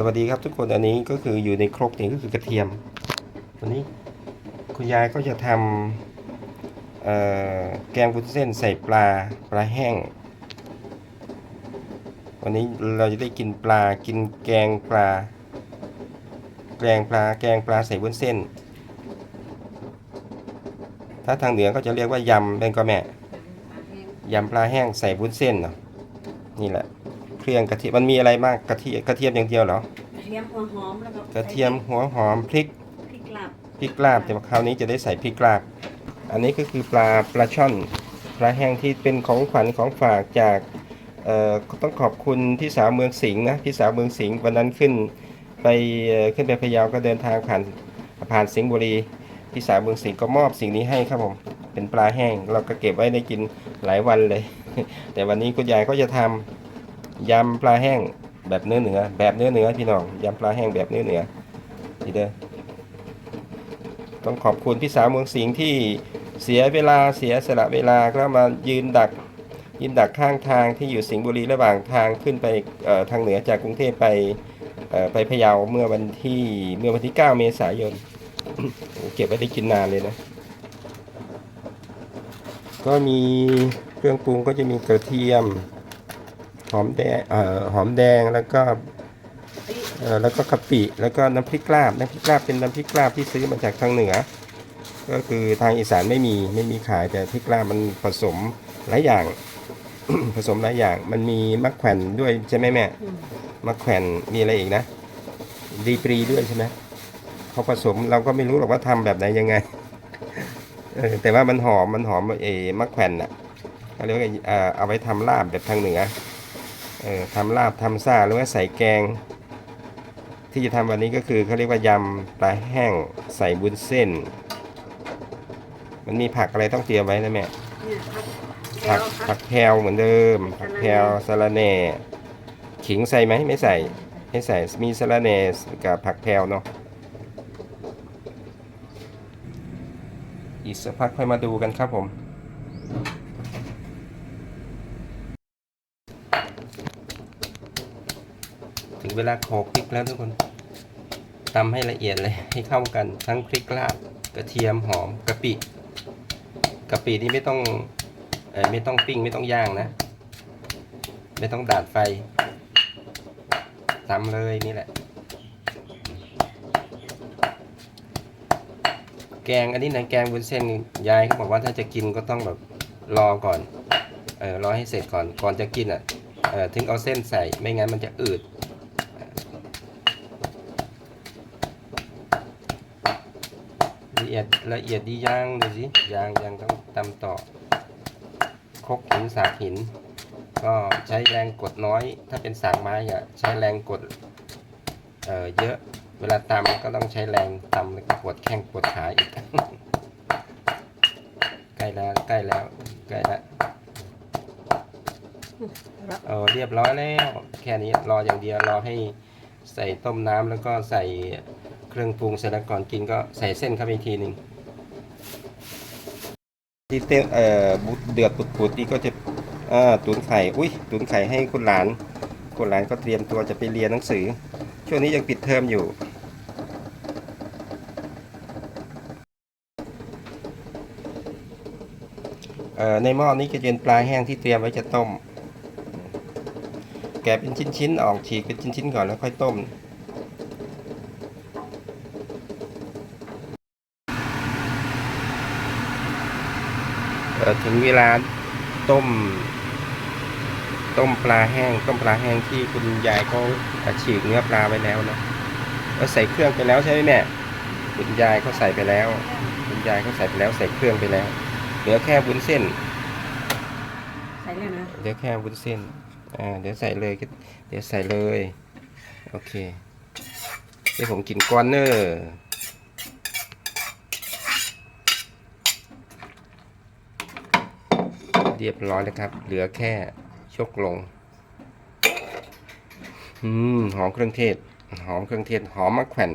สวัสดีครับทุกคนอันนี้ก็คืออยู่ในครกนี่ก็คือกระเทียมวันนี้คุณยายก็จะทำแกงวุ้นเส้นใส่ปลาปลาแห้ง วันนี้เราจะได้กินปลากินแกงปลา แกงปลาแกงปลาใส่วุ้นเส้น ถ้าทางเหนือก็จะเรียกว่ายำเป็นก็แม่ยำปลาแห้งใส่วุ้นเส้นเนาะนี่แหละ รื่อง กระเทียมมันมีอะไรบ้างกระเทียมกระเทียมอย่างเดียวเหรอกระเทียมหัวหอมแล้วก็กระเทียมหัวหอมพริกพริกลาบพริกลาบแต่ว่าคราวนี้จะได้ใส่พริกลาบ อันนี้ก็คือปลาปลาช่อนปลาแห้งที่เป็นของขวัญของฝากจากเอ่อต้องขอบคุณพี่สาวเมืองสิงห์นะพี่สาวเมืองสิงห์วันนั้นขึ้นไปเอ่อขึ้นไปพะเยาก็เดินทางผ่านผ่านสิงห์บุรีพี่สาวเมืองสิงห์ก็มอบสิ่งนี้ให้ครับผมเป็นปลาแห้งเราก็เก็บไว้ได้กินหลายวันเลย แต่วันนี้คุณยายก็จะทำ ยำปลาแห้งแบบเนื้อเหนือแบบเนื้อเหนือพี่น้องยำปลาแห้งแบบเนื้อเหนือนี่เด้อต้องขอบคุณพี่สาวเมืองสิงห์ที่เสียเวลาเสียสละเวลาก็มายืนดักยืนดักข้างทางที่อยู่สิงห์บุรีระหว่างทางขึ้นไปทางเหนือจากกรุงเทพไปไปพะเยาเมื่อวันที่เมื่อวันที่ 9 เมษายนเก็บไว้ได้กินนานเลยนะ ก็มีเครื่องปรุงก็จะมีกระเทียม หอมแดงเอ่อหอมแดงแล้วก็เอ่อแล้วก็กะปิแล้วก็น้ำพริกลาบน้ำพริกลาบเป็นน้ำพริกลาบที่ซื้อมาจากทางเหนือ ก็คือทางอีสานไม่มีไม่มีขายแต่พริกลาบมันผสมหลายอย่าง ผสมหลายอย่าง มันมีมะแขวนด้วยใช่ไหมแม่มะแขวนมีอะไรอีกนะ ดีปรีด้วยใช่ไหมเขาผสมเราก็ไม่รู้หรอกว่าทำแบบไหนยังไงแต่ว่ามันหอมมันหอมเออมะแขวนอะเขาเรียกว่าเอ่อเอาไว้ทำลาบแบบทางเหนือ ออทำลาบทำซ่าหรือว่าใส่แกง ที่จะทำวันนี้ก็คือเขาเรียกว่ายำปลาแห้งใส่บุญเส้น มันมีผักอะไรต้องเตรียมไว้นะแม่เนี่ยผัผักแก้กวผักแพรวเหมือนเดิม ผักแพรวสะระแหน่ ขิงใส่ไหมไม่ใส่ไม่ใส่มีสะระแหน่กับผักแพรวเนาะอีกสักพักค่อยมาดูกันครับผม ถึงเวลาโขกพริกแล้วทุกคนตำให้ละเอียดเลยให้เข้ากันทั้งพริกลาบกระเทียมหอมกะปิกะปินี่ไม่ต้องเออไม่ต้องปิ้งไม่ต้องย่างนะ ไม่ต้องดาดไฟตำเลยนี่แหละ แกงอันนี้นะแกงวุ้นเส้นยายเขาบอกว่าถ้าจะกินก็ต้องแบบรอก่อนเออรอให้เสร็จก่อนก่อนจะกินอะเออถึงเอาเส้นใส่ไม่งั้นมันจะอืด ละเอียดละเอียดดีย่างดูสิยางยังต้องตำต่อครกหินสากหิน ก็ใช้แรงกดน้อย ถ้าเป็นสากไม้อะใช้แรงกดเอ่อเยอะเวลาตำก็ต้องใช้แรงตำแล้วก็ปวดแข้งปวดขาอีกใกล้แล้วใกล้แล้วใกล้แล้วเออเรียบร้อยแล้ว แค่นี้รออย่างเดียวรอให้ ใส่ต้มน้ำแล้วก็ใส่เครื่องปรุงเสร็จแล้วก่อนกินก็ใส่เส้นเข้าไปอีกทีหนึ่งที่เต้เอ่อดเดือดปุดๆนี่ก็จะอ่าตุ๋นไข่อุ้ยตุ๋นไข่ให้คุณหลาน คุณหลานก็เตรียมตัวจะไปเรียนหนังสือ ช่วงนี้ยังปิดเทอมอยู่ในหม้อนี้ก็จะเป็นปลาแห้งที่เตรียมไว้จะต้ม แกะเป็นชิ้นๆออกฉีกเป็นชิ้นๆก่อนแล้วค่อยต้มเอ่อถึงเวลาต้ม ต้มปลาแห้ง ต้มปลาแห้งที่คุณยายเขาฉีกเนื้อปลาไว้แล้วนะก็ใส่เครื่องไปแล้วใช่ไหมแม่คุณยายเขาใส่ไปแล้ว คุณยายเขาใส่ไปแล้วใส่เครื่องไปแล้ว เหลือแค่วุ้นเส้น ใส่เลยนะ เหลือแค่วุ้นเส้น อ่าเดี๋ยวใส่เลยเดี๋ยวใส่เลยโอเคเดี๋ยวผมกินก้อนเนอร์เรียบร้อยแล้วครับ เหลือแค่ชกลง อืม หอมเครื่องเทศ หอมเครื่องเทศ หอมมะแขวน